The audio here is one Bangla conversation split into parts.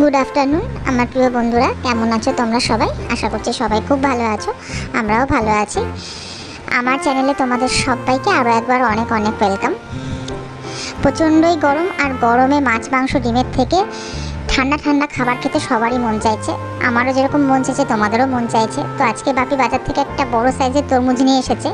গুড আফটারনুন আমার প্রিয় বন্ধুরা, কেমন আছো তোমরা সবাই? আশা করছি সবাই খুব ভালো আছো, আমরাও ভালো আছি। আমার চ্যানেলে তোমাদের সবাইকে আরও একবার অনেক অনেক ওয়েলকাম প্রচণ্ডই গরম আর গরমে মাছ, মাংস, ডিমের থেকে ঠান্ডা ঠান্ডা খাবার খেতে সবারই মন চাইছে। আমারও যেরকম মন চাইছে তোমাদেরও মন চাইছে। তো আজকে বাপি বাজার থেকে একটা বড় সাইজের তরমুজ নিয়ে এসেছে।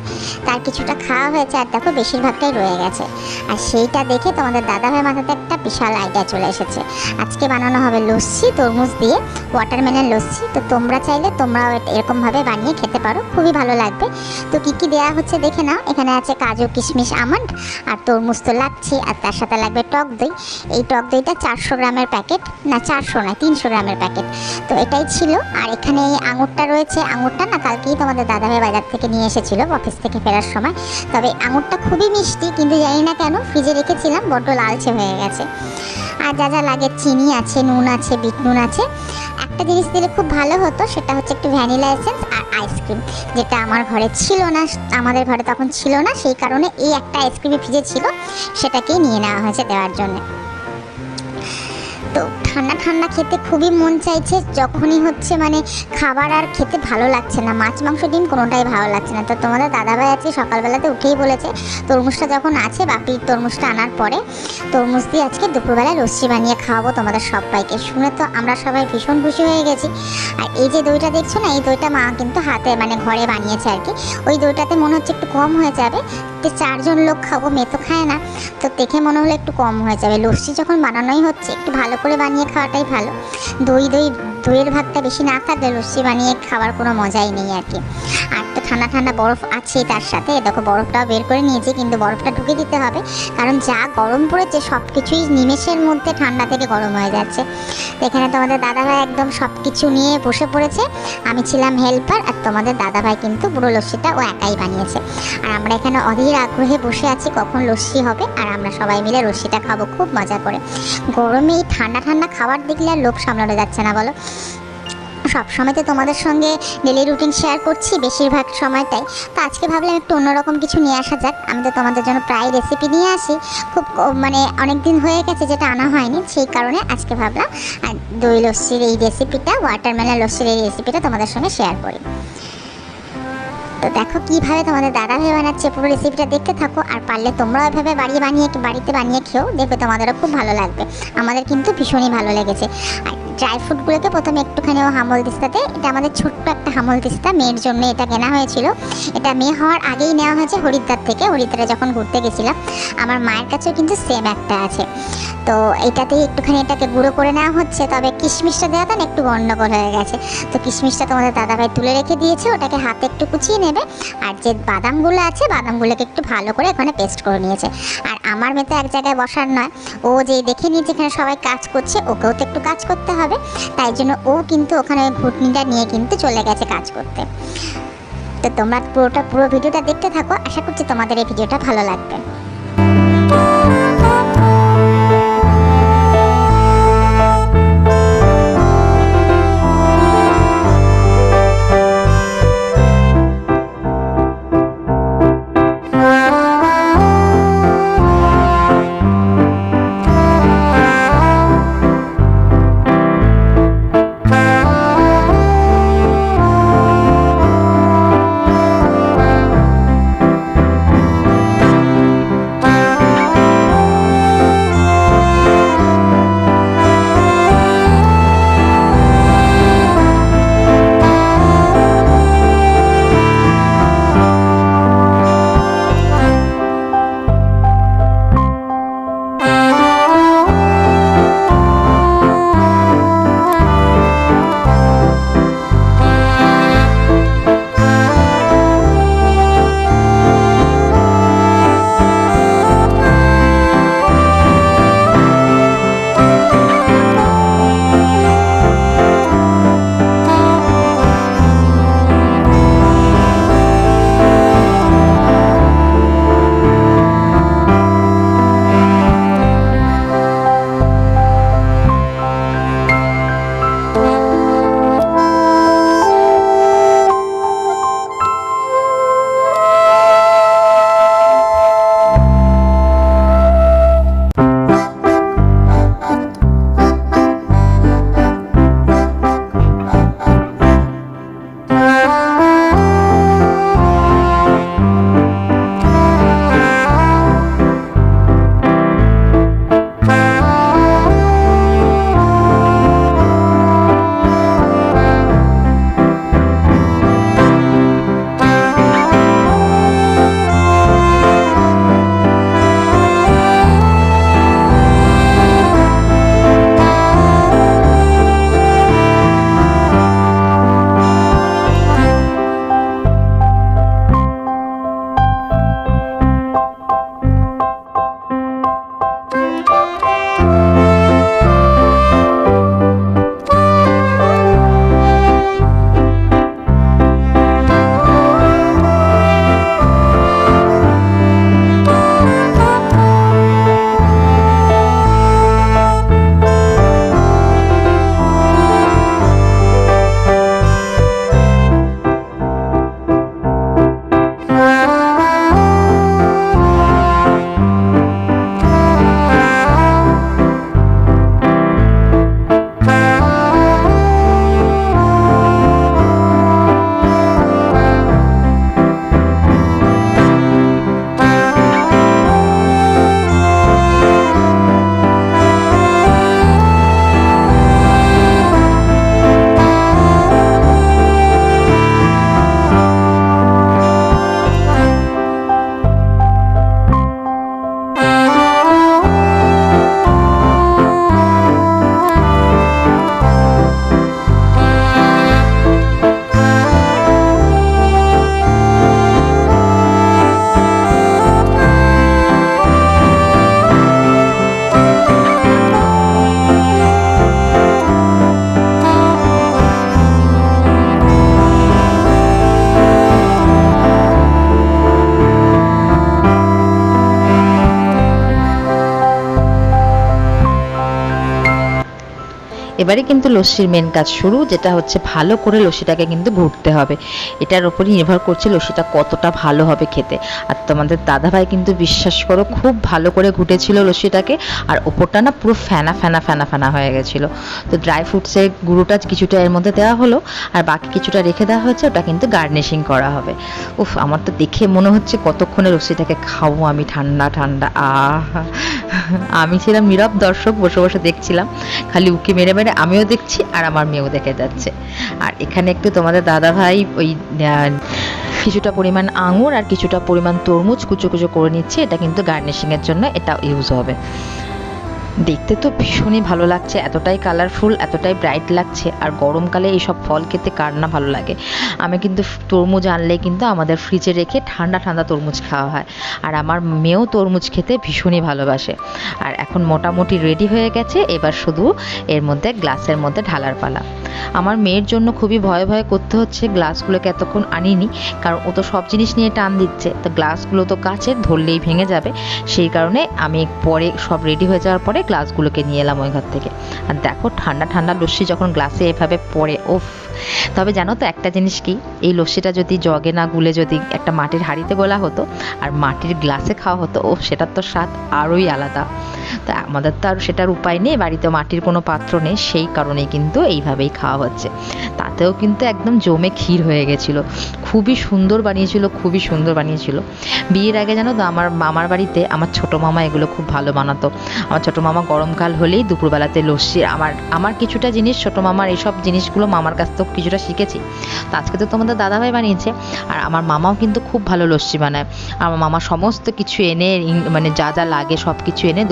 তার কিছুটা খাওয়া হয়েছে আর দেখো বেশিরভাগটাই রয়ে গেছে। আর সেইটা দেখে তোমাদের দাদা ভাইয়ের মাথাতে একটা বিশাল আইডিয়া চলে এসেছে। আজকে বানানো হবে লস্যি, তরমুজ দিয়ে ওয়াটারমেলন লস্যি। তো তোমরা চাইলে তোমরাও এরকমভাবে বানিয়ে খেতে পারো, খুবই ভালো লাগবে। তো কী কী দেওয়া হচ্ছে দেখে নাও। এখানে আছে কাজু, কিশমিশ, আমন্ড আর তরমুজ তো লাগছে আর তার সাথে লাগবে টক দই। এই টক দইটা চারশো গ্রামের প্যাকেট। না চারশো না, তিনশো গ্রামের প্যাকেট তো এটাই ছিল। আর এখানে এই আঙুরটা রয়েছে। আঙুরটা না কালকেই তোমাদের দাদাভাই বাজার থেকে নিয়ে এসেছিল অফিস থেকে ফেরার সময়। তবে আঙুরটা খুবই মিষ্টি, কিন্তু জানি না কেন ফ্রিজে রেখেছিলাম, বড্ড লালচে হয়ে গেছে। আর যা যা লাগে, চিনি আছে, নুন আছে বিট নুন আছে। একটা জিনিস দিলে খুব ভালো হতো, সেটা হচ্ছে একটু ভ্যানিলা এসেন্স আর আইসক্রিম যেটা আমার ঘরে ছিল না, আমাদের ঘরে তখন ছিল না, সেই কারণে এই একটা আইসক্রিমে ফ্রিজে ছিল, সেটাকেই নিয়ে নেওয়া হয়েছে দেওয়ার জন্য। তো ঠান্ডা ঠান্ডা খেতে খুবই মন চাইছে, যখনই হচ্ছে মানে খাবার আর খেতে ভালো লাগছে না। মাছ, মাংস, ডিম কোনোটাই ভালো লাগছে না। তো তোমাদের দাদাভাই আছে সকালবেলাতে উঠেই বলেছে, তরমুজটা যখন আছে বাপি তরমুজটা আনার পরে তরমুজ দিয়ে আজকে দুপুরবেলায় লস্যি বানিয়ে খাওয়াবো তোমাদের সবাইকে। শুনে তো আমরা সবাই ভীষণ খুশি হয়ে গেছি। আর এই যে দইটা দেখছ না, এই দইটা মা কিন্তু হাতে মানে ঘরে বানিয়েছে আর কি। ওই দইটাতে মনে হচ্ছে একটু কম হয়ে যাবে। তো চারজন লোক খাব, মেয়ে তো খায় না। তো দেখে মনে হলো একটু কম হয়ে যাবে। লস্যি যখন বানানোই হচ্ছে, একটু ভালো করে বানিয়ে খাওয়াটাই ভালো। দই দই, দইয়ের ভাতটা বেশি না থাকলে লস্যি বানিয়ে খাওয়ার কোনো মজাই নেই আর কি। আর ঠান্ডা ঠান্ডা বরফ আছে তার সাথে। দেখো, বরফটাও বের করে নিয়েছি, কিন্তু বরফটা ঢুকে দিতে হবে। কারণ যা গরম পড়েছে সব কিছুই নিমেষের মধ্যে ঠান্ডা থেকে গরম হয়ে যাচ্ছে। এখানে তোমাদের দাদাভাই একদম সব কিছু নিয়ে বসে পড়েছে। আমি ছিলাম হেল্পার আর তোমাদের দাদাভাই কিন্তু পুরো লস্যিটা ও একাই বানিয়েছে। আর আমরা এখানে অধীর আগ্রহে বসে আছি কখন লস্যি হবে, আর আমরা সবাই মিলে লস্যিটা খাব, খুব মজা করে। গরমে এই ঠান্ডা ঠান্ডা খাবার দেখলে আর লোভ সামলানো যাচ্ছে না, বলো। সব সময় তো তোমাদের সঙ্গে ডেলি রুটিন শেয়ার করছি বেশিরভাগ সময়টাই। তো আজকে ভাবলাম একটু অন্যরকম কিছু নিয়ে আসা যাক। আমি তো তোমাদের জন্য প্রায় রেসিপি নিয়ে আসি। খুব মানে অনেক দিন হয়ে গেছে যেটা আনা হয়নি, সেই কারণে আজকে ভাবলাম আর দই লস্যির এই রেসিপিটা ওয়াটারমেলন লস্যির এই রেসিপিটা তোমাদের সঙ্গে শেয়ার করি। তো দেখো কীভাবে তোমাদের দাদা ভাই বানাচ্ছে পুরো রেসিপিটা দেখতে থাকো, আর পারলে তোমরাও এভাবে বাড়িয়ে বানিয়ে, বাড়িতে বানিয়ে খেও দেখবে তোমাদেরও খুব ভালো লাগবে। আমাদের কিন্তু ভীষণই ভালো লেগেছে। আর ড্রাই ফ্রুটগুলোকে প্রথমে একটুখানি ও হামল দিস্তাতে এটা আমাদের ছোট্ট একটা হামল দিস্তা মেয়ের জন্য, এটা কেনা হয়েছিল। এটা মেয়ে হওয়ার আগেই নেওয়া হয়েছে হরিদ্বার থেকে, হরিদ্বারে যখন ঘুরতে গেছিলাম। আমার মায়ের কাছেও কিন্তু সেম একটা আছে। তো এটাতেই একটুখানি এটাকে গুঁড়ো করে নেওয়া হচ্ছে, তবে কিশমিশটা দেওয়াটা না একটু গন্ডগোল হয়ে গেছে। তো কিশমিশটা তোমাদের দাদাভাই তুলে রেখে দিয়েছে, ওটাকে হাতে একটু কুচিয়ে নেবে। আর যে বাদামগুলো আছে, বাদামগুলোকে একটু ভালো করে এখানে পেস্ট করে নিয়েছে। আর আমার মেয়ে তো এক জায়গায় বসার নয়, ও যে দেখে নিয়েছে এখানে সবাই কাজ করছে, ওকেও তো একটু কাজ করতে হবে। তাই জন্য ও কিন্তু ওখানে ওই ঘুটনিটা নিয়ে কিন্তু চলে গেছে কাজ করতে। তো তোমরা পুরোটা, পুরো ভিডিওটা দেখতে থাকো, আশা করছি তোমাদের এই ভিডিওটা ভালো লাগবে। এবারে কিন্তু লস্যির মেন কাজ শুরু, যেটা হচ্ছে ভালো করে লস্যিটাকে কিন্তু ঘুরতে হবে। এটার উপরই নির্ভর করছে লস্যিটা কতটা ভালো হবে খেতে। আর তোমাদের দাদাভাই কিন্তু বিশ্বাস করো, খুব ভালো করে ঘুটেছিল লস্যিটাকে, আর ওপরটা না পুরো ফেনা ফেনা ফেনা ফেনা হয়ে গেছিল। তো ড্রাই ফ্রুটসের গুঁড়োটা কিছুটা এর মধ্যে দেওয়া হলো, আর বাকি কিছুটা রেখে দেওয়া হয়েছে, ওটা কিন্তু গার্নিশিং করা হবে। উফ, আমার তো দেখে মনে হচ্ছে কতক্ষণে লস্যিটাকে খাব আমি ঠান্ডা ঠান্ডা, আহ। আমি ছিলাম নীরব দর্শক, বসে বসে দেখছিলাম। খালি উকি মেরে মেরে আমিও দেখছি আর আমার মেয়েও দেখে যাচ্ছে। আর এখানে একটু তোমাদের দাদা ভাই ওই কিছুটা পরিমাণ আঙুর আর কিছুটা পরিমাণ তরমুজ কুচো কুচো করে নিচ্ছে। এটা কিন্তু গার্নিশিংয়ের জন্য এটা ইউজ হবে। দেখতে তো ভীষণই ভালো লাগছে, এতটাই কালারফুল এতটাই ব্রাইট লাগছে। আর গরমকালে এইসব ফল খেতে কার না ভালো লাগে। আমি কিন্তু তরমুজ আনলে কিন্তু আমাদের ফ্রিজে রেখে ঠান্ডা ঠান্ডা তরমুজ খাওয়া হয়। আর আমার মেয়েও তরমুজ খেতে ভীষণই ভালোবাসে। আর এখন মোটামুটি রেডি হয়ে গেছে, এবার শুধু এর মধ্যে গ্লাসের মধ্যে ঢালার পালা। আমার মেয়ের জন্য খুবই ভয়ে ভয়ে করতে হচ্ছে গ্লাসগুলোকে এতক্ষণ আনিনি, কারণ ও তো সব জিনিস নিয়ে টান দিচ্ছে। তো গ্লাসগুলো তো কাছে ধরলেই ভেঙে যাবে। সেই কারণে আমি পরে সব রেডি হয়ে যাওয়ার পরে গ্লাসগুলোকে নিয়ে এলাম ওই ঘর থেকে। আর দেখো ঠান্ডা ঠান্ডা লস্যি যখন গ্লাসে এভাবে পড়ে ওফ তবে জানো তো একটা জিনিস কি? এই লস্যিটা যদি জগে না গুলে যদি একটা মাটির হাঁড়িতে গোলা হতো, আর মাটির গ্লাসে খাওয়া হতো ও সেটার তো স্বাদ আরোই আলাদা। তা আমাদের তো আর সেটার উপায় নেই, বাড়িতে মাটির কোনো পাত্র নেই, সেই কারণেই কিন্তু এইভাবেই খাওয়া হচ্ছে। তাতেও কিন্তু একদম জমে ক্ষীর হয়ে গেছিল। খুবই সুন্দর বানিয়েছিল, খুবই সুন্দর বানিয়েছিল। বিয়ের আগে জানো তো আমার মামার বাড়িতে আমার ছোট মামা এগুলো খুব ভালো বানাতো। আমার ছোট মামা গরমকাল হলেই দুপুরবেলাতে লস্যি, আমার আমার কিছুটা জিনিস, ছোট মামার এইসব জিনিসগুলো মামার কাছ থেকে কিছুটা শিখেছি। তো আজকে তো তোমাদের দাদাভাই বানিয়েছে, আর আমার মামাও কিন্তু খুব ভালো লস্যি বানায়। আমার মামা সমস্ত কিছু এনে মানে যা যা লাগে সব কিছু এনে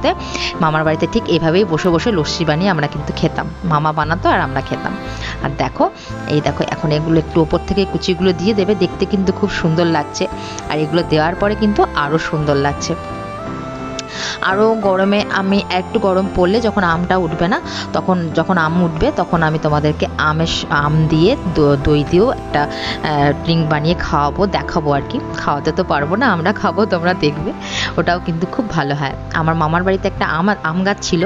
দুপুরবেলাতে মামার বাড়িতে ঠিক এভাবেই বসে বসে লস্যি বানিয়ে আমরা কিন্তু খেতাম। মামা বানাতো আর আমরা খেতাম। আর দেখো, এই দেখো, এখন এগুলো একটু ওপর থেকে কুচিগুলো দিয়ে দেবে। দেখতে কিন্তু খুব সুন্দর লাগছে। আর এগুলো দেওয়ার পরে কিন্তু আরও সুন্দর লাগছে। আরও গরমে আমি একটু গরম পড়লে যখন আমটা উঠবে না, তখন যখন আম উঠবে, তখন আমি তোমাদেরকে আমের আম দিয়ে দই দিয়েও একটা ড্রিঙ্ক বানিয়ে খাওয়াবো, দেখাবো আর কি। খাওয়াতে তো পারব না, আমরা খাব, তোমরা দেখবে। ওটাও কিন্তু খুব ভালো হয়। আমার মামার বাড়িতে একটা আম আম গাছ ছিল,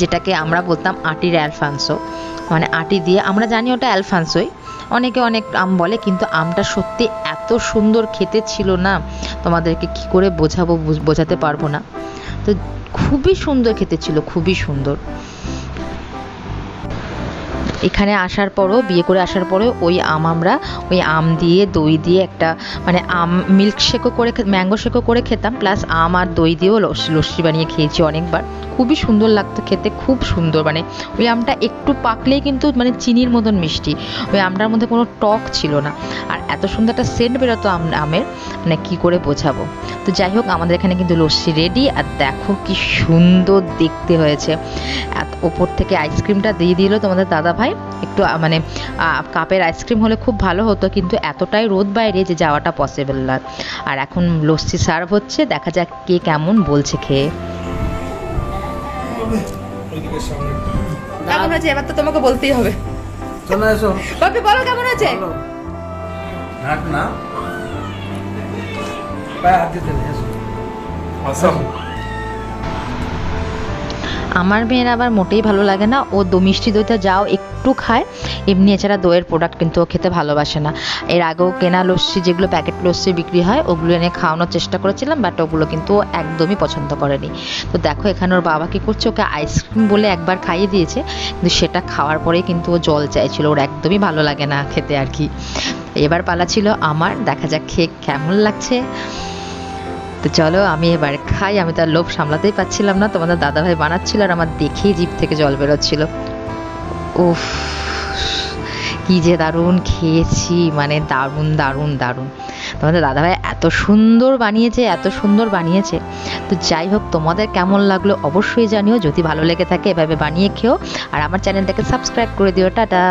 যেটাকে আমরা বলতাম আটির অ্যালফান্সো। মানে আটি দিয়ে, আমরা জানি ওটা অ্যালফান্সোই। অনেকে অনেক আম বলে, কিন্তু আমটা সত্যি এত সুন্দর খেতে ছিল না, তোমাদেরকে কি করে বোঝাবো বোঝাতে পারব না। তো খুবই সুন্দর খেতে ছিল, খুবই সুন্দর। এখানে আসার পরও, বিয়ে করে আসার পরেও ওই আম আমরা, ওই আম দিয়ে, দই দিয়ে একটা মানে আম মিল্ক শেকও করে ম্যাঙ্গো শেকও করে খেতাম প্লাস আম আর দই দিয়েও লস্যি লস্যি বানিয়ে খেয়েছি অনেকবার। খুবই সুন্দর লাগতো খেতে, খুব সুন্দর মানে ওই আমটা একটু পাকলেই কিন্তু মানে চিনির মতন মিষ্টি। ওই আমটার মধ্যে কোনো টক ছিল না। এত সুন্দর একটা সেন্ট বেরোতো আমের মানে কি করে বোঝাবো? তো যাই হোক আমাদের এখানে কিন্তু লস্যি রেডি আর দেখো কি সুন্দর দেখতে হয়েছে। এত ওপর থেকে আইসক্রিমটা দিয়ে দিল তোমাদের দাদা ভাই। একটু মানে কাপের আইসক্রিম হলে খুব ভালো হতো কিন্তু এতটাই রোদ বাইরে যে যাওয়াটা পসিবল না আর এখন লস্যি সার্ভ হচ্ছে দেখা যাক কে কেমন বলছে খেয়ে। কেমন হয়েছে? এবার তো তোমাকে বলতেই হবে। চলে এসো। বাপি বলো কেমন হয়েছে? ঢাক না। পায়ে হাত দিতে নেই, এসো আসাম। আমার মেয়ের আবার মোটেই ভালো লাগে না। ও দো মিষ্টি দইটা যাও একটু খায়, এমনি এছাড়া দইয়ের প্রোডাক্ট কিন্তু ও খেতে ভালোবাসে না। এর আগেও কেনা লস্যি, যেগুলো প্যাকেট লস্যি বিক্রি হয়, ওগুলো এনে খাওয়ানোর চেষ্টা করেছিলাম বাট ওগুলো কিন্তু ও একদমই পছন্দ করেনি। তো দেখো, এখানে ওর বাবা কী করছে? ওকে আইসক্রিম বলে একবার খাইয়ে দিয়েছে, কিন্তু সেটা খাওয়ার পরেই কিন্তু ও জল চাইছিল। ওর একদমই ভালো লাগে না খেতে আর কি। এবার পালা ছিল আমার, দেখা যাক খেয়ে কেমন লাগছে। তো চলো, আমি এবার খাই। আমি তার লোভ সামলাতেই পাচ্ছিলাম না। তোমাদের দাদাভাই বানাচ্ছিল আর আমার দেখেই জিভ থেকে জল বেরোচ্ছিল। উফ, কি যে দারুণ খেয়েছি। মানে দারুণ দারুণ দারুণ। তোমাদের দাদাভাই এত সুন্দর বানিয়েছে, এত সুন্দর বানিয়েছে। তো যাই হোক, তোমাদের কেমন লাগল অবশ্যই জানিও। যদি ভালো লেগে থাকে, এভাবে বানিয়ে খেও। আর আমার চ্যানেলটাকে সাবস্ক্রাইব করে দিও। টাটা।